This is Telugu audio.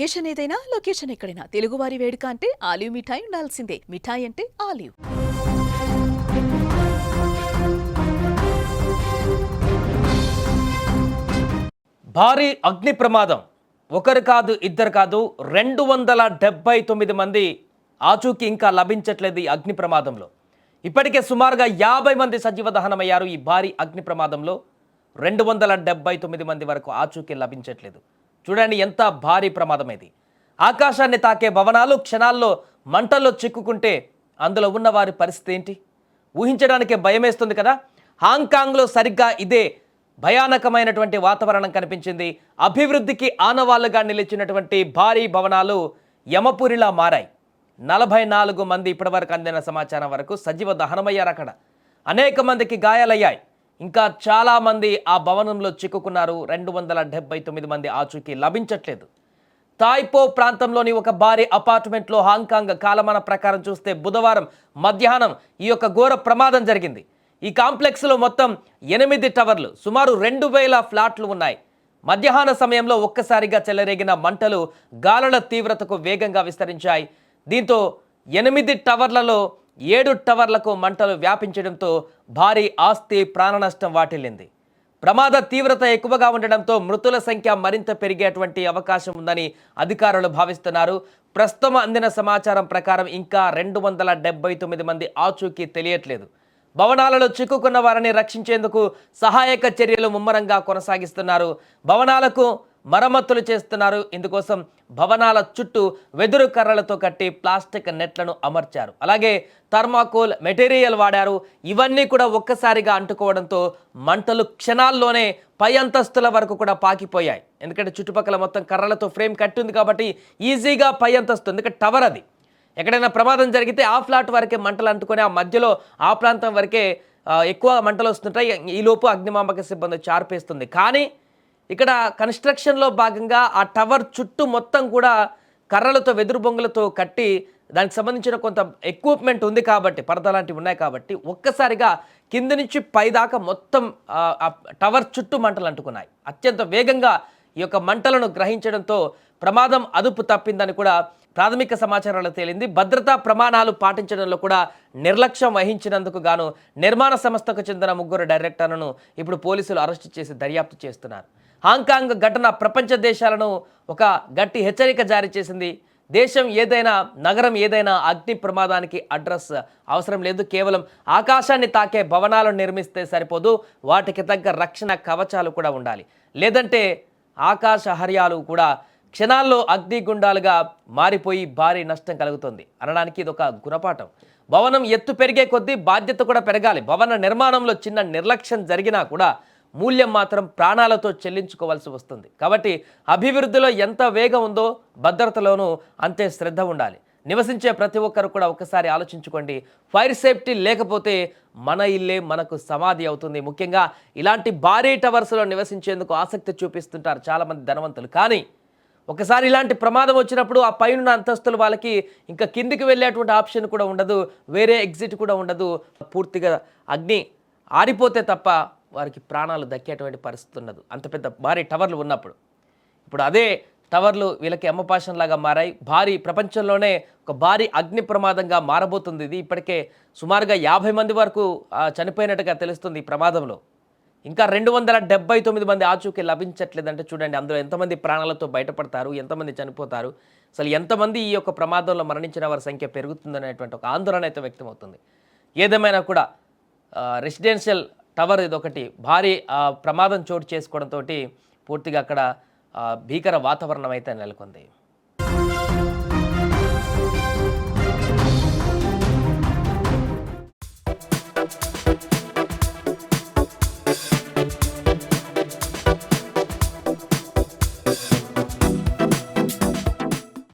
లొకేషన్ ఏదైనా లొకేషన్ ఎక్కడైనా. తెలుగువారి వేడుక అంటే ఆలివ్ మిఠాయి ఉండాల్సిందే. మిఠాయి అంటే ఆలివ్. భారీ అగ్ని ప్రమాదం. ఒకరు కాదు ఇద్దరు కాదు రెండు వందల డెబ్బై తొమ్మిది మంది ఆచూకీ ఇంకా లభించట్లేదు ఈ అగ్ని ప్రమాదంలో. ఇప్పటికే సుమారుగా యాభై మంది సజీవ దహనమయ్యారు ఈ భారీ అగ్ని ప్రమాదంలో. రెండు వందల డెబ్బై తొమ్మిది మంది వరకు ఆచూకీ లభించట్లేదు. చూడండి ఎంత భారీ ప్రమాదం ఇది. ఆకాశాన్ని తాకే భవనాలు క్షణాల్లో మంటల్లో చిక్కుకుంటే అందులో ఉన్న వారి పరిస్థితి ఏంటి? ఊహించడానికే భయమేస్తుంది కదా? హాంకాంగ్లో సరిగ్గా ఇదే భయానకమైనటువంటి వాతావరణం కనిపించింది. అభివృద్ధికి ఆనవాళ్ళుగా నిలిచినటువంటి భారీ భవనాలు యమపురిలా మారాయి. నలభై నాలుగు మంది ఇప్పటివరకు అందిన సమాచారం వరకు సజీవ దహనమయ్యారు అక్కడ. అనేక మందికి గాయాలయ్యాయి. ఇంకా చాలామంది ఆ భవనంలో చిక్కుకున్నారు. రెండు వందల డెబ్బై తొమ్మిది మంది ఆచూకీ లభించట్లేదు. తాయ్పో ప్రాంతంలోని ఒక భారీ అపార్ట్మెంట్లో హాంకాంగ్ కాలమాన ప్రకారం చూస్తే బుధవారం మధ్యాహ్నం ఈ యొక్క ఘోర ప్రమాదం జరిగింది. ఈ కాంప్లెక్స్లో మొత్తం ఎనిమిది టవర్లు సుమారు రెండు వేల ఫ్లాట్లు ఉన్నాయి. మధ్యాహ్న సమయంలో ఒక్కసారిగా చెలరేగిన మంటలు గాలుల తీవ్రతకు వేగంగా విస్తరించాయి. దీంతో ఎనిమిది టవర్లలో ఏడు టవర్లకు మంటలు వ్యాపించడంతో భారీ ఆస్తి ప్రాణనష్టం వాటిల్లింది. ప్రమాద తీవ్రత ఎక్కువగా ఉండడంతో మృతుల సంఖ్య మరింత పెరిగేటువంటి అవకాశం ఉందని అధికారులు భావిస్తున్నారు. ప్రస్తుతం అందిన సమాచారం ప్రకారం ఇంకా రెండు వందల డెబ్బై తొమ్మిది మంది ఆచూకీ తెలియట్లేదు. భవనాలలో చిక్కుకున్న వారిని రక్షించేందుకు సహాయక చర్యలు ముమ్మరంగా కొనసాగిస్తున్నారు. భవనాలకు మరమ్మతులు చేస్తున్నారు. ఇందుకోసం భవనాల చుట్టూ వెదురు కర్రలతో కట్టి ప్లాస్టిక్ నెట్లను అమర్చారు. అలాగే థర్మాకోల్ మెటీరియల్ వాడారు. ఇవన్నీ కూడా ఒక్కసారిగా అంటుకోవడంతో మంటలు క్షణాల్లోనే పై అంతస్తుల వరకు కూడా పాకిపోయాయి. ఎందుకంటే చుట్టుపక్కల మొత్తం కర్రలతో ఫ్రేమ్ కట్టి ఉంది కాబట్టి ఈజీగా పై అంతస్తు ఎందుకంటే టవర్ అది. ఎక్కడైనా ప్రమాదం జరిగితే ఆ ఫ్లాట్ వరకే మంటలు అంటుకొని ఆ మధ్యలో ఆ ప్రాంతం వరకే ఎక్కువ మంటలు వస్తుంటాయి. ఈలోపు అగ్నిమాపక సిబ్బంది చార్పేస్తుంది. కానీ ఇక్కడ కన్స్ట్రక్షన్లో భాగంగా ఆ టవర్ చుట్టూ మొత్తం కూడా కర్రలతో వెదురు బొంగులతో కట్టి దానికి సంబంధించిన కొంత ఎక్విప్మెంట్ ఉంది కాబట్టి పరద లాంటివి ఉన్నాయి కాబట్టి ఒక్కసారిగా కింది నుంచి పైదాకా మొత్తం ఆ, టవర్ చుట్టూ మంటలు అంటుకున్నాయి. అత్యంత వేగంగా ఈ యొక్క మంటలను గ్రహించడంతో ప్రమాదం అదుపు తప్పిందని కూడా ప్రాథమిక సమాచారంలో తేలింది. భద్రతా ప్రమాణాలు పాటించడంలో కూడా నిర్లక్ష్యం వహించినందుకు గాను నిర్మాణ సంస్థకు చెందిన ముగ్గురు డైరెక్టర్లను ఇప్పుడు పోలీసులు అరెస్టు చేసి దర్యాప్తు చేస్తున్నారు. హాంకాంగ్ ఘటన ప్రపంచ దేశాలను ఒక గట్టి హెచ్చరిక జారీ చేసింది. దేశం ఏదైనా నగరం ఏదైనా అగ్ని ప్రమాదానికి అడ్రస్ అవసరం లేదు. కేవలం ఆకాశాన్ని తాకే భవనాలను నిర్మిస్తే సరిపోదు. వాటికి తగ్గ రక్షణ కవచాలు కూడా ఉండాలి. లేదంటే ఆకాశ హర్యాలు కూడా క్షణాల్లో అగ్నిగుండాలుగా మారిపోయి భారీ నష్టం కలుగుతుంది. అనడానికి ఇది ఒక గుణపాఠం. భవనం ఎత్తు పెరిగే కొద్దీ బాధ్యత కూడా పెరగాలి. భవన నిర్మాణంలో చిన్న నిర్లక్ష్యం జరిగినా కూడా మూల్యం మాత్రం ప్రాణాలతో చెల్లించుకోవాల్సి వస్తుంది. కాబట్టి అభివృద్ధిలో ఎంత వేగం ఉందో భద్రతలోనూ అంతే శ్రద్ధ ఉండాలి. నివసించే ప్రతి ఒక్కరు కూడా ఒకసారి ఆలోచించుకోండి. ఫైర్ సేఫ్టీ లేకపోతే మన ఇల్లే మనకు సమాధి అవుతుంది. ముఖ్యంగా ఇలాంటి భారీ టవర్స్లో నివసించేందుకు ఆసక్తి చూపిస్తుంటారు చాలామంది ధనవంతులు. కానీ ఒకసారి ఇలాంటి ప్రమాదం వచ్చినప్పుడు ఆ పైన అంతస్తుల వాళ్ళకి ఇంకా కిందికి వెళ్ళేటువంటి ఆప్షన్ కూడా ఉండదు వేరే ఎగ్జిట్ కూడా ఉండదు. పూర్తిగా అగ్ని ఆరిపోతే తప్ప వారికి ప్రాణాలు దక్కేటువంటి పరిస్థితి ఉండదు అంత పెద్ద భారీ టవర్లు ఉన్నప్పుడు. ఇప్పుడు అదే టవర్లు వీళ్ళకి అమ్మపాషంలాగా మారాయి. భారీ ప్రపంచంలోనే ఒక భారీ అగ్ని ప్రమాదంగా మారబోతుంది. ఇది ఇప్పటికే సుమారుగా యాభై మంది వరకు చనిపోయినట్టుగా తెలుస్తుంది ఈ ప్రమాదంలో. ఇంకా రెండు వందల డెబ్బై తొమ్మిది మంది ఆచూకీ లభించట్లేదంటే చూడండి అందులో ఎంతమంది ప్రాణాలతో బయటపడతారు ఎంతమంది చనిపోతారు. అసలు ఎంతమంది ఈ యొక్క ప్రమాదంలో మరణించిన వారి సంఖ్య పెరుగుతుందనేటువంటి ఒక ఆందోళన అయితే వ్యక్తమవుతుంది. ఏదేమైనా కూడా రెసిడెన్షియల్ టవర్ ఇదొకటి భారీ ప్రమాదం చోటు చేసుకోవడంతో పూర్తిగా అక్కడ భీకర వాతావరణం అయితే నెలకొంది.